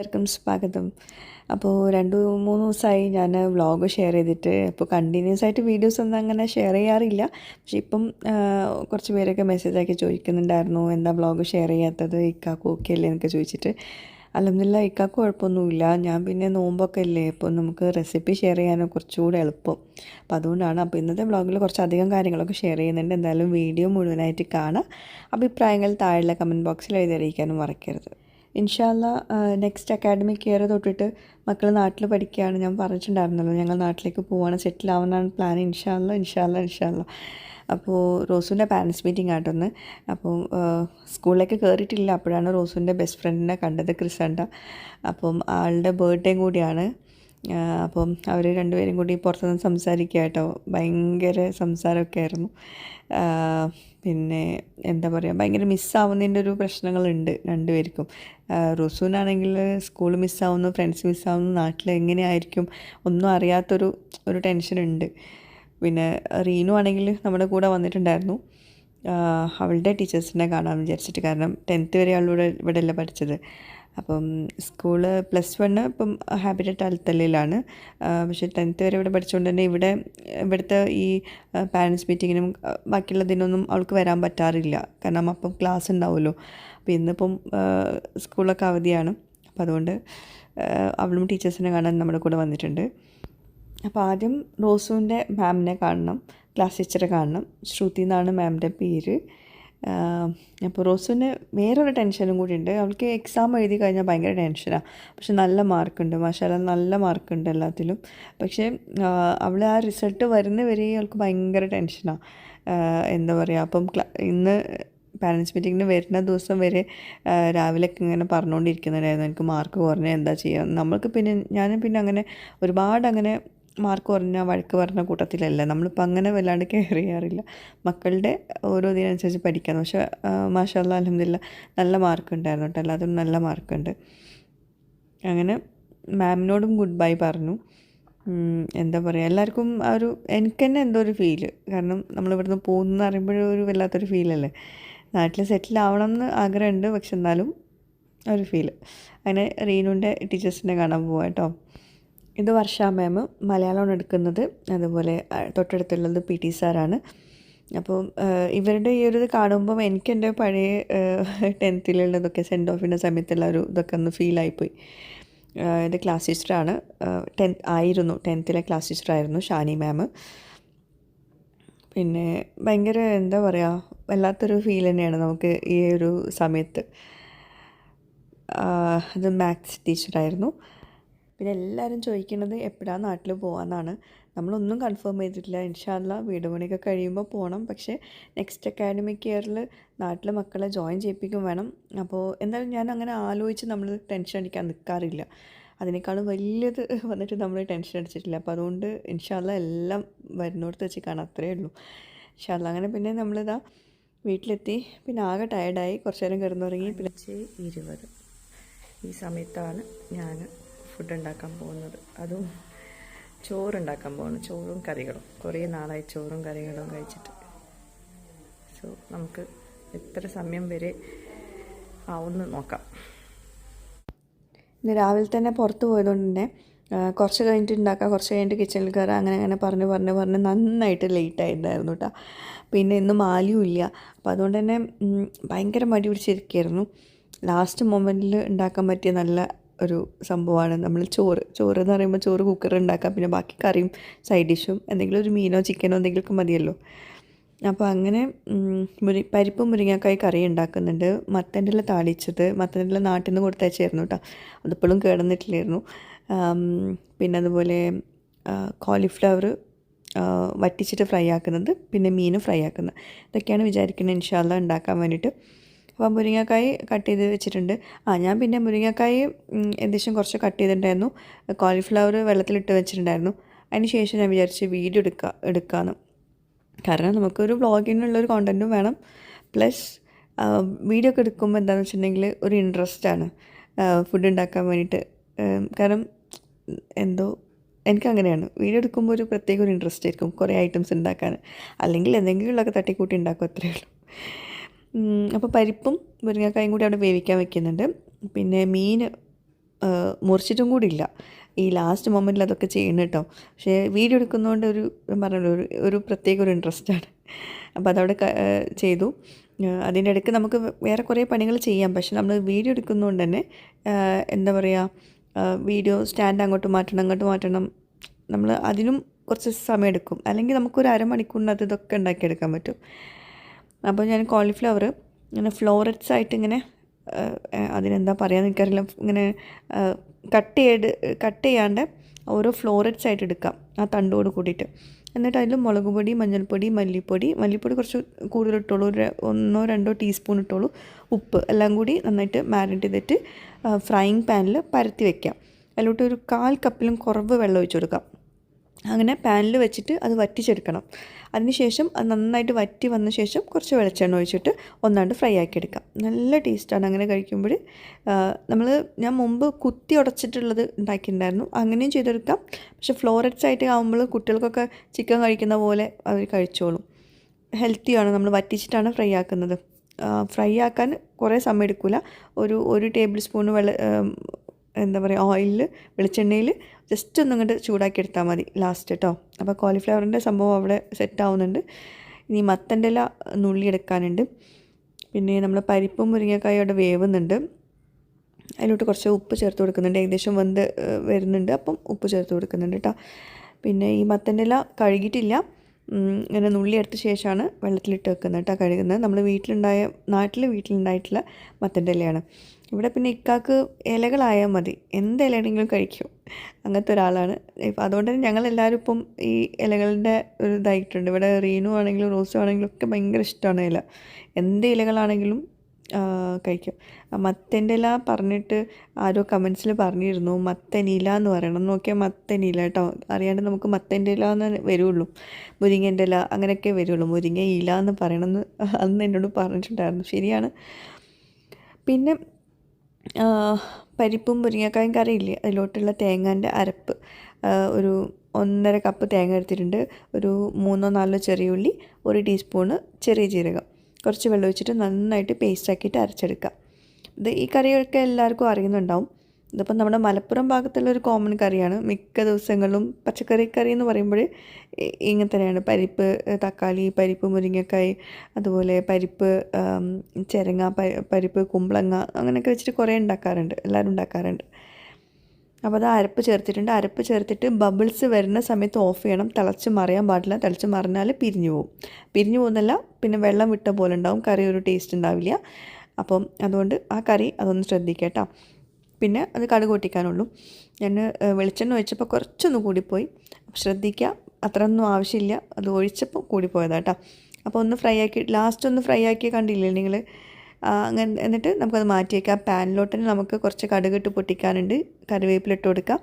എല്ലാവർക്കും സ്വാഗതം. അപ്പോൾ രണ്ട് മൂന്ന് ദിവസമായി ഞാൻ വ്ളോഗ് ഷെയർ ചെയ്തിട്ട് അപ്പോൾ കണ്ടിന്യൂസ് ആയിട്ട് വീഡിയോസ് ഒന്നും അങ്ങനെ ഷെയർ ചെയ്യാറില്ല. പക്ഷെ ഇപ്പം കുറച്ച് പേരൊക്കെ മെസ്സേജ് ആക്കി ചോദിക്കുന്നുണ്ടായിരുന്നു എന്താ വ്ളോഗ് ഷെയർ ചെയ്യാത്തത്? ഇക്കാക്കും ഓക്കെ അല്ലേ? എന്നൊക്കെ ചോദിച്ചിട്ട്. അല്ലെന്നില്ല ഇക്കാക്ക് കുഴപ്പമൊന്നുമില്ല. ഞാൻ പിന്നെ നോമ്പൊക്കെ അല്ലേ? അപ്പോൾ നമുക്ക് റെസിപ്പി ഷെയർ ചെയ്യാനോ കുറച്ചുകൂടെ എളുപ്പം. അപ്പോൾ അതുകൊണ്ടാണ് അപ്പോൾ ഇന്നത്തെ വ്ളോഗിൽ കുറച്ചധികം കാര്യങ്ങളൊക്കെ ഷെയർ ചെയ്യുന്നുണ്ട്. എന്തായാലും വീഡിയോ മുഴുവനായിട്ട് കാണാം. അഭിപ്രായങ്ങൾ താഴെ കമന്റ് ബോക്സിൽ എഴുതി അറിയിക്കാനും മറക്കരുത്. ഇൻഷാല്ല നെക്സ്റ്റ് അക്കാഡമിക് ഇയർ തൊട്ടിട്ട് മക്കൾ നാട്ടിൽ പഠിക്കുകയാണ് ഞാൻ പറഞ്ഞിട്ടുണ്ടായിരുന്നല്ലോ. ഞങ്ങൾ നാട്ടിലേക്ക് പോവാണ്. സെറ്റിൽ ആവുന്നതാണ് പ്ലാൻ ഇൻഷാല്ല ഇൻഷാല്ല ഇൻഷാല്ല അപ്പോൾ റോസുവിന്റെ പാരൻസ് മീറ്റിംഗ് ആയിട്ടൊന്ന് അപ്പോൾ സ്കൂളിലേക്ക് കയറിയിട്ടില്ല അപ്പോഴാണ് റോസുവിന്റെ ബെസ്റ്റ് ഫ്രണ്ടിനെ കണ്ടത് ക്രിസണ്ട. അപ്പം ആളുടെ ബർത്ത്ഡേയും കൂടിയാണ്. അപ്പം അവർ രണ്ടുപേരും കൂടി പുറത്തുനിന്ന് സംസാരിക്കുക കേട്ടോ. ഭയങ്കര സംസാരമൊക്കെ ആയിരുന്നു. പിന്നെ എന്താ പറയുക ഭയങ്കര മിസ്സാവുന്നതിന്റെ ഒരു പ്രശ്നങ്ങളുണ്ട് രണ്ടുപേർക്കും. റുസൂനാണെങ്കിൽ സ്കൂൾ മിസ്സാവുന്നു ഫ്രണ്ട്സ് മിസ്സാവുന്നു നാട്ടിൽ എങ്ങനെയായിരിക്കും ഒന്നും അറിയാത്തൊരു ഒരു ടെൻഷനുണ്ട് പിന്നെ റീനു ആണെങ്കിൽ നമ്മുടെ കൂടെ വന്നിട്ടുണ്ടായിരുന്നു. അവളുടെ ടീച്ചേഴ്സിനെ കാണാമെന്ന് വിചാരിച്ചിട്ട് കാരണം ടെൻത്ത് വരെ അവളിവിടെ ഇവിടെയല്ല പഠിച്ചത്. അപ്പം സ്കൂൾ പ്ലസ് വണ്ണ് ഇപ്പം ഹാബിറ്ററ്റ് അൽത്തല്ലയിലാണ് പക്ഷേ ടെൻത്ത് വരെ ഇവിടെ പഠിച്ചുകൊണ്ട് തന്നെ ഇവിടെ ഇവിടുത്തെ ഈ പാരൻസ് മീറ്റിങ്ങിനും ബാക്കിയുള്ള ബാക്കിയുള്ളതിനൊന്നും അവൾക്ക് വരാൻ പറ്റാറില്ല. കാരണം അപ്പം ക്ലാസ് ഉണ്ടാവുമല്ലോ അപ്പോൾ ഇന്നിപ്പം സ്കൂളൊക്കെ അവധിയാണ്. അപ്പോൾ അതുകൊണ്ട് അവളും ടീച്ചേഴ്സിനെ കാണാൻ നമ്മുടെ കൂടെ വന്നിട്ടുണ്ട്. അപ്പോൾ ആദ്യം റോസുവിന്റെ മാമിനെ കാണണം. ക്ലാസ് ടീച്ചറെ കാണണം. ശ്രുതി എന്നാണ് മാമിന്റെ പേര്. അപ്പോൾ റോസുവിന് വേറൊരു ടെൻഷനും കൂടി ഉണ്ട് അവൾക്ക് എക്സാം എഴുതി കഴിഞ്ഞാൽ ഭയങ്കര ടെൻഷനാണ് പക്ഷെ നല്ല മാർക്കുണ്ട്. മാഷാല നല്ല മാർക്കുണ്ട് എല്ലാത്തിലും. പക്ഷേ അവൾ ആ റിസൾട്ട് വരുന്ന വരെ അവൾക്ക് ഭയങ്കര ടെൻഷനാണ് എന്താ പറയുക അപ്പം ഇന്ന് പാരൻസ് മീറ്റിങ്ങിന് വരുന്ന ദിവസം വരെ രാവിലെ ഇങ്ങനെ പറഞ്ഞുകൊണ്ടിരിക്കുന്നുണ്ടായിരുന്നു എനിക്ക് മാർക്ക് കുറഞ്ഞാൽ എന്താ ചെയ്യുക നമ്മൾക്ക് പിന്നെ ഞാനും പിന്നെ അങ്ങനെ ഒരുപാട് അങ്ങനെ മാർക്ക് കുറഞ്ഞ വഴക്ക് പറഞ്ഞ കൂട്ടത്തിലല്ല. നമ്മളിപ്പോൾ അങ്ങനെ വല്ലാണ്ട് കെയർ ചെയ്യാറില്ല. മക്കളുടെ ഓരോ ഇതിനനുസരിച്ച് പഠിക്കാന്ന് പക്ഷേ മാഷാല്ല അലഹമില്ല നല്ല മാർക്ക് ഉണ്ടായിരുന്നു കേട്ടോ. എല്ലാത്തിനും നല്ല മാർക്കുണ്ട് അങ്ങനെ മാമിനോടും ഗുഡ് ബൈ പറഞ്ഞു. എന്താ പറയുക എല്ലാവർക്കും ആ ഒരു എനിക്ക് തന്നെ എന്തോ ഒരു ഫീൽ കാരണം നമ്മളിവിടുന്ന് പോകുന്നെന്ന് അറിയുമ്പോഴും ഒരു വല്ലാത്തൊരു ഫീലല്ലേ നാട്ടിൽ സെറ്റിൽ ആവണം എന്ന് ആഗ്രഹമുണ്ട്. പക്ഷെ എന്നാലും ഒരു ഫീൽ അങ്ങനെ റീനുവിന്റെ ടീച്ചേഴ്സിനെ കാണാൻ പോവാം കേട്ടോ. ഇത് വർഷ മാം മലയാളമാണ് എടുക്കുന്നത്. അതുപോലെ തൊട്ടടുത്തുള്ളത് പി ടി സാറാണ്. അപ്പം ഇവരുടെ ഈ ഒരു ഇത് കാണുമ്പം എനിക്ക് എന്റെ പഴയ ടെൻത്തിലുള്ളതൊക്കെ സെൻഡ് ഓഫിന്റെ സമയത്തുള്ള ഒരു ഇതൊക്കെ ഒന്ന് ഫീലായിപ്പോയി ഇത് ക്ലാസ് ടീച്ചറാണ്. ടെൻ ആയിരുന്നു. ടെൻത്തിലെ ക്ലാസ് ടീച്ചറായിരുന്നു ഷാനി മാം. പിന്നെ ഭയങ്കര എന്താ പറയുക വല്ലാത്തൊരു ഫീൽ തന്നെയാണ് നമുക്ക് ഈ ഒരു സമയത്ത്. അത് മാത്സ് ടീച്ചറായിരുന്നു. പിന്നെ എല്ലാവരും ചോദിക്കുന്നത് എപ്പോഴാണ് നാട്ടിൽ പോകാമെന്നാണ് നമ്മളൊന്നും കൺഫേം ചെയ്തിട്ടില്ല. ഇൻഷാല്ല വീട് പണിയൊക്കെ കഴിയുമ്പോൾ പോകണം പക്ഷേ നെക്സ്റ്റ് അക്കാഡമിക് ഇയറിൽ നാട്ടിൽ മക്കളെ ജോയിൻ ചെയ്യിപ്പിക്കും വേണം. അപ്പോൾ എന്തായാലും ഞാൻ അങ്ങനെ ആലോചിച്ച് നമ്മൾ ടെൻഷൻ അടിക്കാൻ നിൽക്കാറില്ല അതിനേക്കാളും വലിയത് വന്നിട്ട് നമ്മൾ ടെൻഷൻ അടിച്ചിട്ടില്ല. അപ്പോൾ അതുകൊണ്ട് ഇൻഷാല്ല എല്ലാം വരുന്നിടത്ത് വെച്ച് കാണാം. അത്രയേ ഉള്ളൂ. ഇൻഷാല്ല അങ്ങനെ പിന്നെ നമ്മളിതാ വീട്ടിലെത്തി. പിന്നെ ആകെ ടയർഡായി കുറച്ച് നേരം കിടന്നുറങ്ങി. പിന്നെ ഇരുപത്. ഈ സമയത്താണ് ഞാൻ ഫുഡ് ഉണ്ടാക്കാൻ പോകുന്നത്. അതും ചോറുണ്ടാക്കാൻ പോകുന്നു. ചോറും കറികളും. കുറേ നാളായി ചോറും കറികളും കഴിച്ചിട്ട്. സോ നമുക്ക് എത്ര സമയം വരെ ആവുന്നു നോക്കാം. ഇന്ന് രാവിലെ തന്നെ പുറത്ത് പോയതുകൊണ്ട് തന്നെ കുറച്ച് കഴിഞ്ഞിട്ട് ഉണ്ടാക്കുക കുറച്ച് കഴിഞ്ഞിട്ട് കിച്ചണിൽ കയറുക അങ്ങനെ അങ്ങനെ പറഞ്ഞ് പറഞ്ഞ് പറഞ്ഞ് നന്നായിട്ട് ലേറ്റ് ആയിട്ടുണ്ടായിരുന്നു കേട്ടോ പിന്നെ ഇന്ന് മാലിയും ഇല്ല. അപ്പോൾ അതുകൊണ്ട് തന്നെ ഭയങ്കര മടി പിടിച്ചിരിക്കുകയായിരുന്നു. ലാസ്റ്റ് മൊമെന്റിൽ ഉണ്ടാക്കാൻ പറ്റിയ നല്ല ഒരു സംഭവമാണ്. നമ്മൾ ചോറ് ചോറ് എന്ന് പറയുമ്പോൾ ചോറ് കുക്കർ ഉണ്ടാക്കാം പിന്നെ ബാക്കി കറിയും സൈഡ് ഡിഷും എന്തെങ്കിലും ഒരു മീനോ ചിക്കനോ എന്തെങ്കിലുമൊക്കെ മതിയല്ലോ. അപ്പോൾ അങ്ങനെ മുരി പരിപ്പും മുരിങ്ങക്കായി കറി ഉണ്ടാക്കുന്നുണ്ട് മത്തന്റെ താളിച്ചത് മത്തന്റെ നാട്ടിൽ നിന്ന് കൊടുത്തയച്ചായിരുന്നു കേട്ടോ അതിപ്പോഴും കേടന്നിട്ടില്ലായിരുന്നു. പിന്നെ അതുപോലെ കോളിഫ്ലവർ വറ്റിച്ചിട്ട് ഫ്രൈ ആക്കുന്നത് പിന്നെ മീനും ഫ്രൈ ആക്കുന്നത്. ഇതൊക്കെയാണ് വിചാരിക്കുന്നത് ഇൻഷാല്ല ഉണ്ടാക്കാൻ വേണ്ടിയിട്ട് അപ്പോൾ മുരിങ്ങക്കായ് കട്ട് ചെയ്ത് വെച്ചിട്ടുണ്ട്. ആ ഞാൻ പിന്നെ മുരിങ്ങക്കായ് ഏകദേശം കുറച്ച് കട്ട് ചെയ്തിട്ടുണ്ടായിരുന്നു. കോളിഫ്ലവർ വെള്ളത്തിലിട്ട് വെച്ചിട്ടുണ്ടായിരുന്നു. അതിന് ശേഷം ഞാൻ വിചാരിച്ച് വീഡിയോ എടുക്കുക എടുക്കാമെന്ന് കാരണം നമുക്കൊരു വ്ളോഗിനുള്ളൊരു കോണ്ടന്റും വേണം. പ്ലസ് വീഡിയോ ഒക്കെ എടുക്കുമ്പോൾ എന്താണെന്ന് വെച്ചിട്ടുണ്ടെങ്കിൽ ഒരു ആണ്. ഫുഡ് ഉണ്ടാക്കാൻ വേണ്ടിയിട്ട് കാരണം എന്തോ എനിക്കങ്ങനെയാണ് വീഡിയോ എടുക്കുമ്പോൾ ഒരു പ്രത്യേക ഒരു ഇൻട്രസ്റ്റ് ആയിരിക്കും. കുറേ ഐറ്റംസ് ഉണ്ടാക്കാൻ അല്ലെങ്കിൽ എന്തെങ്കിലുമൊക്കെ തട്ടിക്കൂട്ടി ഉണ്ടാക്കും അത്രയേ ഉള്ളൂ. അപ്പോൾ പരിപ്പും മുരിങ്ങക്കായും കൂടി അവിടെ വേവിക്കാൻ വെക്കുന്നുണ്ട്. പിന്നെ മീൻ മുറിച്ചിട്ടും കൂടി ഇല്ല. ഈ ലാസ്റ്റ് മൊമെന്റിൽ അതൊക്കെ ചെയ്യണം കേട്ടോ. പക്ഷേ വീഡിയോ എടുക്കുന്നതുകൊണ്ട് ഒരു പറഞ്ഞല്ലോ ഒരു ഒരു പ്രത്യേക ഒരു ഇൻട്രസ്റ്റാണ് അപ്പോൾ അതവിടെ ചെയ്തു. അതിന്റെ ഇടയ്ക്ക് നമുക്ക് വേറെ കുറേ പണികൾ ചെയ്യാം. പക്ഷെ നമ്മൾ വീഡിയോ എടുക്കുന്നതുകൊണ്ട് തന്നെ എന്താ പറയുക വീഡിയോ സ്റ്റാൻഡ് അങ്ങോട്ട് മാറ്റണം അങ്ങോട്ട് മാറ്റണം. നമ്മൾ അതിനും കുറച്ച് സമയം എടുക്കും. അല്ലെങ്കിൽ നമുക്കൊരു അരമണിക്കൂറിനകത്ത് ഇതൊക്കെ ഉണ്ടാക്കിയെടുക്കാൻ പറ്റും. അപ്പോൾ ഞാൻ കോളിഫ്ലവർ ഇങ്ങനെ ഫ്ലോററ്റ്സ് ആയിട്ട് ഇങ്ങനെ അതിനെന്താ പറയാൻ എനിക്കറിയില്ല. ഇങ്ങനെ കട്ട് ചെയ്ത് കട്ട് ചെയ്യാണ്ട് ഓരോ ഫ്ലോററ്റ്സ് ആയിട്ട് എടുക്കാം ആ തണ്ടോട് കൂടിയിട്ട്. എന്നിട്ട് അതിൽ മുളക് പൊടി മഞ്ഞൾപ്പൊടി മല്ലിപ്പൊടി മല്ലിപ്പൊടി കുറച്ച് കൂടുതൽ ഇട്ടോളൂ. ഒരു ഒന്നോ രണ്ടോ ടീസ്പൂൺ ഇട്ടോളൂ. ഉപ്പ് എല്ലാം കൂടി നന്നായിട്ട് മാരിനേറ്റ് ചെയ്തിട്ട് ഫ്രൈയിങ് പാനിൽ പരത്തി വെക്കാം. അതിലോട്ട് ഒരു കാൽ കപ്പിലും കുറവ് വെള്ളം ഒഴിച്ചു കൊടുക്കാം. അങ്ങനെ പാനിൽ വെച്ചിട്ട് അത് വറ്റിച്ചെടുക്കണം. അതിനുശേഷം അത് നന്നായിട്ട് വറ്റി വന്ന ശേഷം കുറച്ച് വെളിച്ചെണ്ണ ഒഴിച്ചിട്ട് ഒന്നാണ്ട് ഫ്രൈ ആക്കി എടുക്കാം നല്ല ടേസ്റ്റാണ്. അങ്ങനെ കഴിക്കുമ്പോൾ നമ്മൾ ഞാൻ മുമ്പ് കുത്തി ഉടച്ചിട്ടുള്ളത് ഉണ്ടാക്കിയിട്ടുണ്ടായിരുന്നു. അങ്ങനെയും ചെയ്തെടുക്കാം. പക്ഷേ ഫ്ലോററ്റ്സ് ആയിട്ട് ആകുമ്പോൾ കുട്ടികൾക്കൊക്കെ ചിക്കൻ കഴിക്കുന്ന പോലെ അവർ കഴിച്ചോളും. ഹെൽത്തിയാണ്. നമ്മൾ വറ്റിച്ചിട്ടാണ് ഫ്രൈ ആക്കുന്നത്. ഫ്രൈ ആക്കാൻ കുറേ സമയം എടുക്കില്ല. ഒരു ഒരു ടേബിൾ സ്പൂൺ വെള്ള എന്താ പറയുക ഓയിലിൽ വെളിച്ചെണ്ണയിൽ ജസ്റ്റ് ഒന്നും ഇങ്ങോട്ട് ചൂടാക്കി എടുത്താൽ മതി ലാസ്റ്റ് കേട്ടോ അപ്പോൾ കോളിഫ്ലവറിന്റെ സംഭവം അവിടെ സെറ്റ് ആവുന്നുണ്ട്. ഇനി മത്തന്റെ ഇല നുള്ളി എടുക്കാനുണ്ട്. പിന്നെ നമ്മൾ പരിപ്പും മുരിങ്ങക്കായും അവിടെ വേവുന്നുണ്ട്. അതിലോട്ട് കുറച്ച് ഉപ്പ് ചേർത്ത് കൊടുക്കുന്നുണ്ട്. ഏകദേശം വെന്ത് വരുന്നുണ്ട്. അപ്പം ഉപ്പ് ചേർത്ത് കൊടുക്കുന്നുണ്ട് കേട്ടോ പിന്നെ ഈ മത്തന്റെ ഇല കഴുകിയിട്ടില്ല. ഇങ്ങനെ നുള്ളി എടുത്ത ശേഷമാണ് വെള്ളത്തിലിട്ട് വെക്കുന്നത് കേട്ടോ കഴുകുന്നത്. നമ്മൾ വീട്ടിലുണ്ടായ നാട്ടിൽ വീട്ടിലുണ്ടായിട്ടുള്ള മത്തന്റെ ഇലയാണ്. ഇവിടെ പിന്നെ ഇക്കാക്ക് ഇലകളായാൽ മതി. എന്ത് ഇലയാണെങ്കിലും കഴിക്കും. അങ്ങനത്തെ ഒരാളാണ്. ഇപ്പം അതുകൊണ്ട് തന്നെ ഞങ്ങളെല്ലാവരും ഇപ്പം ഈ ഇലകളുടെ ഒരു ഇതായിട്ടുണ്ട്. ഇവിടെ റീനു ആണെങ്കിലും റോസു ആണെങ്കിലും ഒക്കെ ഭയങ്കര ഇഷ്ടമാണ് ഇല. എന്ത് ഇലകളാണെങ്കിലും കഴിക്കും. മത്തന്റെ ഇല പറഞ്ഞിട്ട് ആരോ കമൻസിൽ പറഞ്ഞിരുന്നു. മത്തനില എന്ന് പറയണം. നോക്കിയാൽ മത്തനില കേട്ടോ. അറിയാണ്ട് നമുക്ക് മത്തന്റെ ഇല എന്ന് വരുള്ളൂ. മുരിങ്ങന്റെ ഇല അങ്ങനെയൊക്കെ വരുള്ളൂ. മുരിങ്ങ ഇല എന്ന് പറയണമെന്ന് അന്ന് എന്നോട് പറഞ്ഞിട്ടുണ്ടായിരുന്നു. ശരിയാണ്. പിന്നെ പരിപ്പും മുരിങ്ങക്കായും കറിയില്ലേ അതിലോട്ടുള്ള തേങ്ങാന്റെ അരപ്പ്. ഒരു ഒന്നര കപ്പ് തേങ്ങ എടുത്തിട്ടുണ്ട്. ഒരു മൂന്നോ നാലോ ചെറിയ ഉള്ളി ഒരു ടീസ്പൂണ് ചെറിയ ജീരകം. കുറച്ച് വെള്ളം ഒഴിച്ചിട്ട് നന്നായിട്ട് പേസ്റ്റാക്കിയിട്ട് അരച്ചെടുക്കുക ഇത് ഈ കറിയൊക്കെ എല്ലാവർക്കും അറിയുന്നുണ്ടാവും. ഇതിപ്പം നമ്മുടെ മലപ്പുറം ഭാഗത്തുള്ള ഒരു കോമൺ കറിയാണ്. മിക്ക ദിവസങ്ങളിലും പച്ചക്കറി കറി എന്ന് പറയുമ്പോൾ ഇങ്ങനെ തന്നെയാണ് പരിപ്പ് തക്കാളി പരിപ്പ് മുരിങ്ങക്കായ് അതുപോലെ പരിപ്പ് ചിരങ്ങ പരിപ്പ് കുമ്പളങ്ങ അങ്ങനെയൊക്കെ വെച്ചിട്ട് കുറേ ഉണ്ടാക്കാറുണ്ട്. എല്ലാവരും ഉണ്ടാക്കാറുണ്ട്. അപ്പോൾ അത് അരപ്പ് ചേർത്തിട്ടുണ്ട്. അരപ്പ് ചേർത്തിട്ട് ബബിൾസ് വരുന്ന സമയത്ത് ഓഫ് ചെയ്യണം. തിളച്ച് മറിയാൻ പാടില്ല. തിളച്ച് മറിഞ്ഞാൽ പിരിഞ്ഞു പോകും പിരിഞ്ഞു പോകുന്നല്ല പിന്നെ വെള്ളം വിട്ട പോലെ ഉണ്ടാവും. കറി ഒരു ടേസ്റ്റ് ഉണ്ടാവില്ല. അപ്പം അതുകൊണ്ട് ആ കറി അതൊന്ന് ശ്രദ്ധിക്കാം കേട്ടോ. പിന്നെ അത് കടുക് പൊട്ടിക്കാനുള്ളൂ. ഞാൻ വെളിച്ചെണ്ണ ഒഴിച്ചപ്പോൾ കുറച്ചൊന്ന് കൂടിപ്പോയി. ശ്രദ്ധിക്കുക അത്രയൊന്നും ആവശ്യമില്ല. അത് ഒഴിച്ചപ്പോൾ കൂടിപ്പോയതാട്ടോ അപ്പോൾ ഒന്ന് ഫ്രൈ ആക്കി ലാസ്റ്റ് ഒന്ന് ഫ്രൈ ആക്കി കണ്ടില്ലേ നിങ്ങൾ അങ്ങനെ എന്നിട്ട് നമുക്കത് മാറ്റി വയ്ക്കാം പാനിലോട്ട് തന്നെ നമുക്ക് കുറച്ച് കടുകിട്ട് പൊട്ടിക്കാനുണ്ട്. കറിവേപ്പിലിട്ട് കൊടുക്കാം.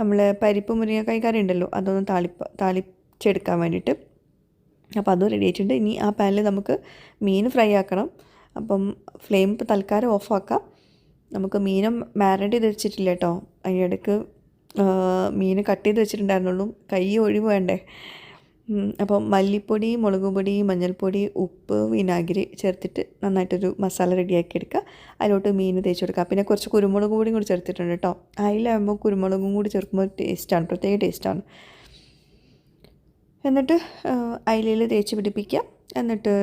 നമ്മൾ പരിപ്പ് മുരിങ്ങക്കായ കറി ഉണ്ടല്ലോ അതൊന്ന് താളിപ്പ താളിച്ചെടുക്കാൻ വേണ്ടിയിട്ട്. അപ്പോൾ അതും റെഡി ആയിട്ടുണ്ട്. ഇനി ആ പാനിൽ നമുക്ക് മീൻ ഫ്രൈ ആക്കണം. അപ്പം ഫ്ലെയിം തൽക്കാലം ഓഫാക്കാം നമുക്ക് മീനും മാരിനേറ്റ് ചെയ്ത് വെച്ചിട്ടില്ല കേട്ടോ. അതിനിടയ്ക്ക് മീൻ കട്ട് ചെയ്ത് വെച്ചിട്ടുണ്ടായിരുന്നുള്ളൂ. കൈ ഒഴിവ് വേണ്ടേ? അപ്പോൾ അപ്പം മല്ലിപ്പൊടി മുളക് പൊടി മഞ്ഞൾപ്പൊടി ഉപ്പ് വിനാഗിരി ചേർത്തിട്ട് നന്നായിട്ടൊരു മസാല റെഡിയാക്കി എടുക്കുക. അതിലോട്ട് മീൻ തേച്ച് കൊടുക്കുക. പിന്നെ കുറച്ച് കുരുമുളക് പൊടിയും കൂടി ചേർത്തിട്ടുണ്ട് കേട്ടോ. അതിലാകുമ്പോൾ കുരുമുളകും കൂടി ചേർക്കുമ്പോൾ ടേസ്റ്റാണ്. പ്രത്യേക ടേസ്റ്റാണ്. എന്നിട്ട് അയിലയിൽ തേച്ച് പിടിപ്പിക്കുക. എന്നിട്ട്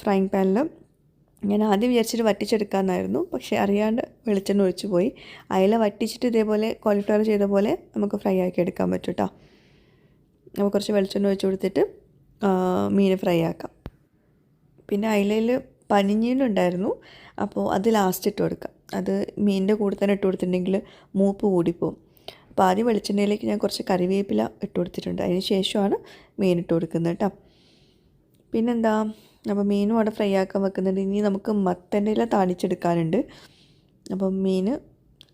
ഫ്രൈങ് പാനിൽ ഞാൻ ആദ്യം വിചാരിച്ചിട്ട് വറ്റിച്ചെടുക്കാമെന്നായിരുന്നു പക്ഷേ അറിയാണ്ട് വെളിച്ചെണ്ണ ഒഴിച്ചു പോയി. അയില വറ്റിച്ചിട്ട് ഇതേപോലെ കോളിഫ്ലവർ ചെയ്ത പോലെ നമുക്ക് ഫ്രൈ ആക്കി എടുക്കാൻ പറ്റും കേട്ടോ നമുക്ക് കുറച്ച് വെളിച്ചെണ്ണ ഒഴിച്ച് കൊടുത്തിട്ട് മീൻ ഫ്രൈ ആക്കാം. പിന്നെ അയിലയിൽ പനിഞ്ഞീനുണ്ടായിരുന്നു അപ്പോൾ അത് ലാസ്റ്റ് ഇട്ട് കൊടുക്കാം. അത് മീനിന്റെ കൂടെ തന്നെ ഇട്ട് കൊടുത്തിട്ടുണ്ടെങ്കിൽ മൂപ്പ് കൂടിപ്പോവും. അപ്പോൾ ആദ്യം വെളിച്ചെണ്ണയിലേക്ക് ഞാൻ കുറച്ച് കറിവേപ്പില ഇട്ട് കൊടുത്തിട്ടുണ്ട്. അതിന് ശേഷമാണ് മീൻ ഇട്ട് കൊടുക്കുന്നത് കേട്ടോ പിന്നെന്താ? അപ്പോൾ മീനും അവിടെ ഫ്രൈ ആക്കാൻ വെക്കുന്നുണ്ട്. ഇനി നമുക്ക് മത്തന്റെ ഇല താളിച്ചെടുക്കാനുണ്ട്. അപ്പം മീൻ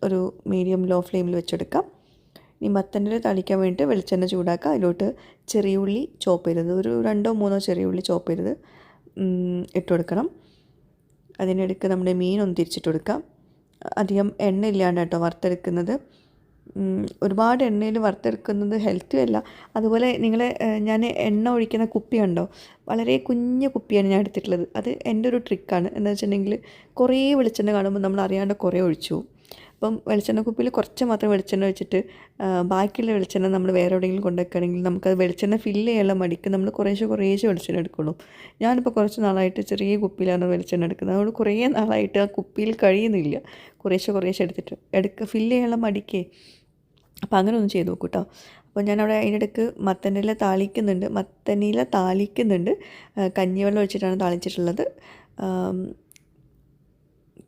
ഒരു മീഡിയം ലോ ഫ്ലെയിമിൽ വെച്ചെടുക്കാം. ഇനി മത്തന്റെ ഇല താളിക്കാൻ വേണ്ടിയിട്ട് വെളിച്ചെണ്ണ ചൂടാക്കുക. അതിലോട്ട് ചെറിയ ഉള്ളി ചോപ്പ് ചെയ്തത് ഒരു രണ്ടോ മൂന്നോ ചെറിയ ഉള്ളി ചോപ്പ് ചെയ്തത് ഇട്ട് കൊടുക്കണം. അതിനിടയ്ക്ക് നമ്മുടെ മീൻ ഒന്ന് തിരിച്ചിട്ട് കൊടുക്കാം. അധികം എണ്ണ ഇല്ലാണ്ട് കേട്ടോ വറുത്തെടുക്കുന്നത്. ഒരുപാട് എണ്ണയിൽ വറുത്തെടുക്കുന്നത് ഹെൽത്തി അല്ല. അതുപോലെ നിങ്ങൾ ഞാൻ എണ്ണ ഒഴിക്കുന്ന കുപ്പി കണ്ടോ വളരെ കുഞ്ഞു കുപ്പിയാണ് ഞാൻ എടുത്തിട്ടുള്ളത്. അത് എന്റെ ഒരു ട്രിക്കാണ് എന്താ വെച്ചിട്ടുണ്ടെങ്കിൽ കുറേ വെളിച്ചെണ്ണ കാണുമ്പോൾ നമ്മൾ അറിയാണ്ട് കുറേ ഒഴിച്ചു. അപ്പം വെളിച്ചെണ്ണ കുപ്പിയിൽ കുറച്ച് മാത്രം വെളിച്ചെണ്ണ വെച്ചിട്ട് ബാക്കിയുള്ള വെളിച്ചെണ്ണ നമ്മൾ വേറെ എവിടെയെങ്കിലും കൊണ്ടുവയ്ക്കുകയാണെങ്കിൽ നമുക്കത് വെളിച്ചെണ്ണ ഫില്ല് ചെയ്യാനുള്ള മടിക്ക് നമ്മൾ കുറേശ്ശെ കുറേശ്ശെ വെളിച്ചെണ്ണ എടുക്കുള്ളൂ. ഞാനിപ്പോൾ കുറച്ച് നാളായിട്ട് ചെറിയ കുപ്പിയിലാണ് വെളിച്ചെണ്ണ എടുക്കുന്നത്. അതുകൊണ്ട് കുറേ നാളായിട്ട് ആ കുപ്പിയിൽ കഴിയുന്നില്ല. കുറേശ്ശെ കുറേശ്ശെ എടുത്തിട്ട് എടുക്കുക ഫില്ല് ചെയ്യാനുള്ള മടിക്കേ. അപ്പോൾ അങ്ങനെ ഒന്ന് ചെയ്ത് നോക്കൂ കേട്ടോ അപ്പോൾ ഞാനവിടെ അതിനിടയ്ക്ക് മത്തനില താളിക്കുന്നുണ്ട്. മത്തനില താളിക്കുന്നുണ്ട്. കഞ്ഞിവെള്ളം ഒഴിച്ചിട്ടാണ് താളിച്ചിട്ടുള്ളത്.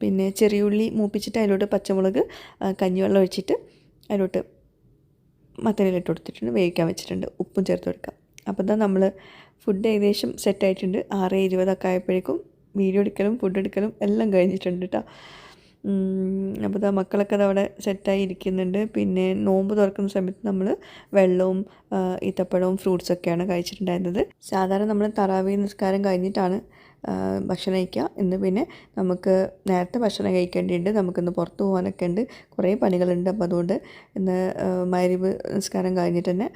പിന്നെ ചെറിയുള്ളി മൂപ്പിച്ചിട്ട് അതിലോട്ട് പച്ചമുളക് കഞ്ഞിവെള്ളം ഒഴിച്ചിട്ട് അതിലോട്ട് മത്തനില ഇട്ട് കൊടുത്തിട്ടുണ്ട്. വേവിക്കാൻ വെച്ചിട്ടുണ്ട്. ഉപ്പും ചേർത്ത് കൊടുക്കാം. അപ്പോൾ എന്താ നമ്മൾ ഫുഡ് ഏകദേശം സെറ്റായിട്ടുണ്ട് ആറ് ഇരുപതൊക്കെ ആയപ്പോഴേക്കും വീഡിയോ എടുക്കലും ഫുഡ് എടുക്കലും എല്ലാം കഴിഞ്ഞിട്ടുണ്ട് കേട്ടോ അപ്പോൾ ഇതാ മക്കളൊക്കെ അത് അവിടെ സെറ്റായി ഇരിക്കുന്നുണ്ട്. പിന്നെ നോമ്പ് തുറക്കുന്ന സമയത്ത് നമ്മൾ വെള്ളവും ഈത്തപ്പഴവും ഫ്രൂട്ട്സൊക്കെയാണ് കഴിച്ചിട്ടുണ്ടായിരുന്നത്. സാധാരണ നമ്മൾ തറാവി നിസ്കാരം കഴിഞ്ഞിട്ടാണ് ഭക്ഷണം കഴിക്കുക. ഇന്ന് പിന്നെ നമുക്ക് നേരത്തെ ഭക്ഷണം കഴിക്കേണ്ടിയുണ്ട് നമുക്കിന്ന് പുറത്ത് പോകാനൊക്കെ ഉണ്ട്. കുറേ പണികളുണ്ട്. അപ്പോൾ അതുകൊണ്ട് ഇന്ന് മരിവ് നിസ്കാരം കഴിഞ്ഞിട്ട് തന്നെ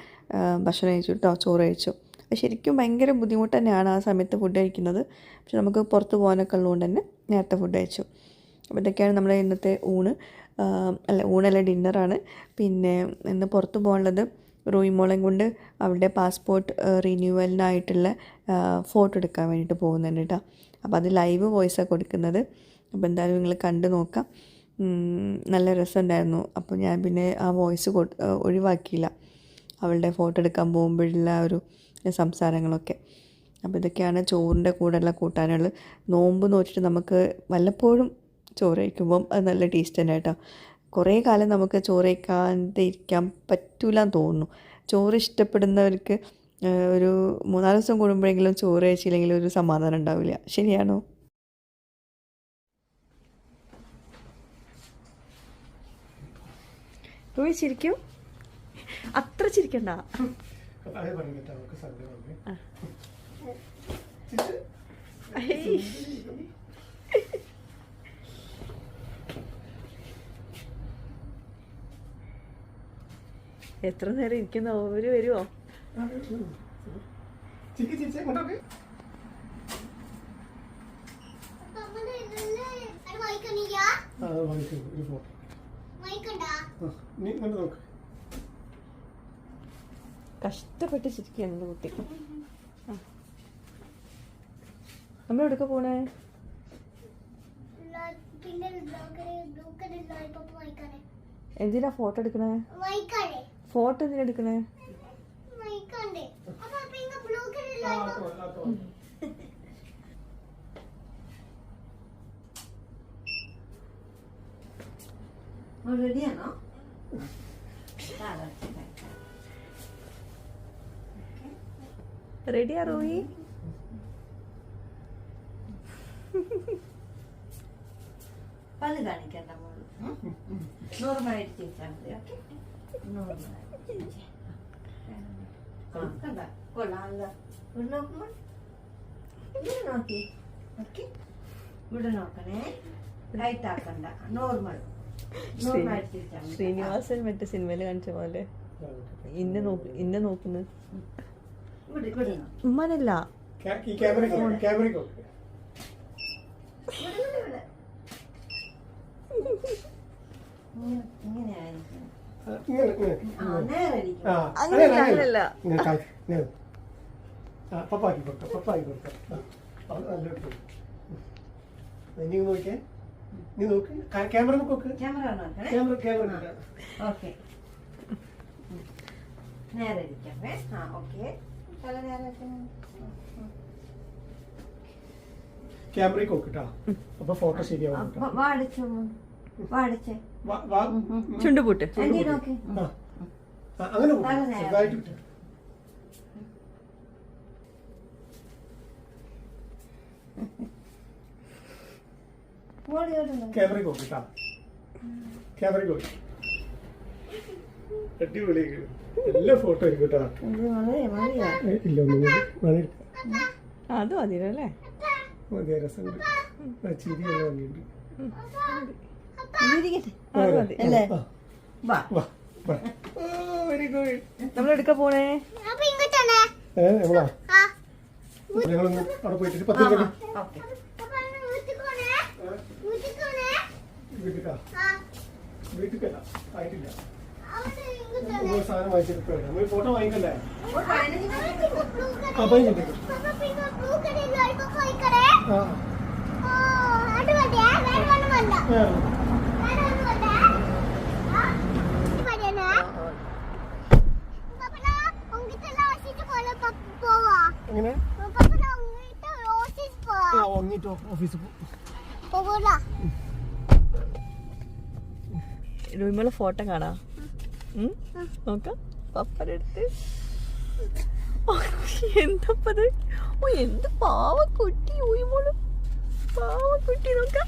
ഭക്ഷണം കഴിച്ചു കേട്ടോ ചോറ് കഴിച്ചു. ശരിക്കും ഭയങ്കര ബുദ്ധിമുട്ട് തന്നെയാണ് ആ സമയത്ത് ഫുഡ് കഴിക്കുന്നത്. പക്ഷെ നമുക്ക് പുറത്ത് പോകാനൊക്കെ ഉള്ളതുകൊണ്ട് തന്നെ നേരത്തെ ഫുഡ് കഴിച്ചു. അപ്പോൾ ഇതൊക്കെയാണ് നമ്മുടെ ഇന്നത്തെ ഊണ്. അല്ല ഊണല്ല ഡിന്നറാണ് പിന്നെ ഇന്ന് പുറത്ത് പോകാനുള്ളത് റൂയിമോളെയും കൊണ്ട് അവളുടെ പാസ്പോർട്ട് റിന്യൂവലിനായിട്ടുള്ള ഫോട്ടോ എടുക്കാൻ വേണ്ടിയിട്ട് പോകുന്നുണ്ട് കേട്ടോ അപ്പോൾ അത് ലൈവ് വോയിസാണ് കൊടുക്കുന്നത്. അപ്പോൾ എന്തായാലും നിങ്ങൾ കണ്ടു നോക്കാം. നല്ല രസമുണ്ടായിരുന്നു. അപ്പോൾ ഞാൻ പിന്നെ ആ വോയിസ് ഒഴിവാക്കിയില്ല. അവളുടെ ഫോട്ടോ എടുക്കാൻ പോകുമ്പോഴുള്ള ഒരു സംസാരങ്ങളൊക്കെ. അപ്പോൾ ഇതൊക്കെയാണ് ചോറിന്റെ കൂടെയുള്ള കൂട്ടാനുകൾ. നോമ്പ് നോറ്റിട്ട് നമുക്ക് വല്ലപ്പോഴും ചോറ് കഴിക്കുമ്പം അത് നല്ല ടേസ്റ്റ് തന്നെ കേട്ടോ. കുറേ കാലം നമുക്ക് ചോറ് കഴിക്കാതെ ഇരിക്കാൻ പറ്റൂല എന്ന് തോന്നുന്നു. ചോറ് ഇഷ്ടപ്പെടുന്നവർക്ക് ആ, ഒരു മൂന്നാൽ ദിവസം കൂടുമ്പോഴെങ്കിലും ചോറ് കഴിച്ചില്ലെങ്കിൽ ഒരു സമാധാനം ഉണ്ടാവില്ല. ശരിയാണോ? റോയി ചിരിക്കും. അത്ര ചിരിക്കണ്ട. അത് പറഞ്ഞിട്ട് അവർക്ക് സങ്കടമുണ്ട് എത്ര നേരം ഇരിക്കുന്ന? ഓര് വരുമോ കഷ്ടപ്പെട്ട് ചിരിക്കുകയാണ് കുട്ടി. നമ്മൾ എവിടെക്ക പോണേ? എന്തിനാ ഫോട്ടോ എടുക്കണേ? ഫോട്ടോ എന്തിനാ എടുക്കണേ. റെഡിയാണോ റെഡിയാ റോയി പല്ല് കാണിക്കണ്ട മോൾ നോർമലായിട്ട് ചെയ്താൽ മതി ഓക്കെ നോക്കി നോക്കണേ ലൈറ്റ് ആക്കണ്ട നോർമൽ ശ്രീനിവാസൻ മറ്റേ സിനിമയിൽ കാണിച്ച പോലെ. ഇന്നെ നോക്ക് ഇന്നെ നോക്കുന്നു. ഇവിടെ ഇവിടെ നോക്ക് ഉമ്മനല്ല. ഇങ്ങനെ പപ്പാക്കി കൊടുക്കാം പപ്പാക്കി കൊടുക്ക. ആ, അത് നല്ല ഇട്ടു. നീ നോക്കിയേ. നീ നോക്ക്. ക്യാമറ നോക്ക് ക്യാമറ ക്യാമറ ക്യാമറ ഓക്കെ. നേരെ ഇരിക്കണേ ആ ഓക്കെ. തല നേരെ. ക്യാമറയ്ക്ക് അപ്പൊ ഫോട്ടോ ശരിയാവും വാടിച്ചു ചുണ്ടുപൂട്ട്. അങ്ങനെ. ചെറുതായിട്ട് വിട്ട്. ക്യാമറയ്ക്ക് നോക്ക് കേട്ടോ ക്യാമറയ്ക്ക് നോക്ക് അടിപൊളി. എല്ലാ ഫോട്ടോ കേട്ടോ. ഇല്ല ഒന്നും. അത് മതിയല്ലേ? മതി രസമുണ്ട് ചിരി നല്ല നമ്മളെടുക്ക പോണേ? ഞങ്ങളൊന്ന് അവിടെ പോയിട്ട് പത്ത് വീട്ടിട്ടാ വീട്ടിൽ ആയിട്ടില്ല. നമ്മൾ സാധനം വാങ്ങിച്ചിട്ട് ഫോട്ടോ വാങ്ങിക്കല്ലേ? ആ പതിനഞ്ച് ആ. ആ. എങ്ങനെ? ആ ഒന്നിട്ട് ഓഫീസിൽ പോകും ഫോട്ടോ കാണാ? നോക്കാം. പപ്പയുടെ അടുത്ത് എന്തപ്പത്? ഓ എന്ത് പാവക്കുട്ടി ഊയ്മോൾ പാവക്കുട്ടി നോക്കാം.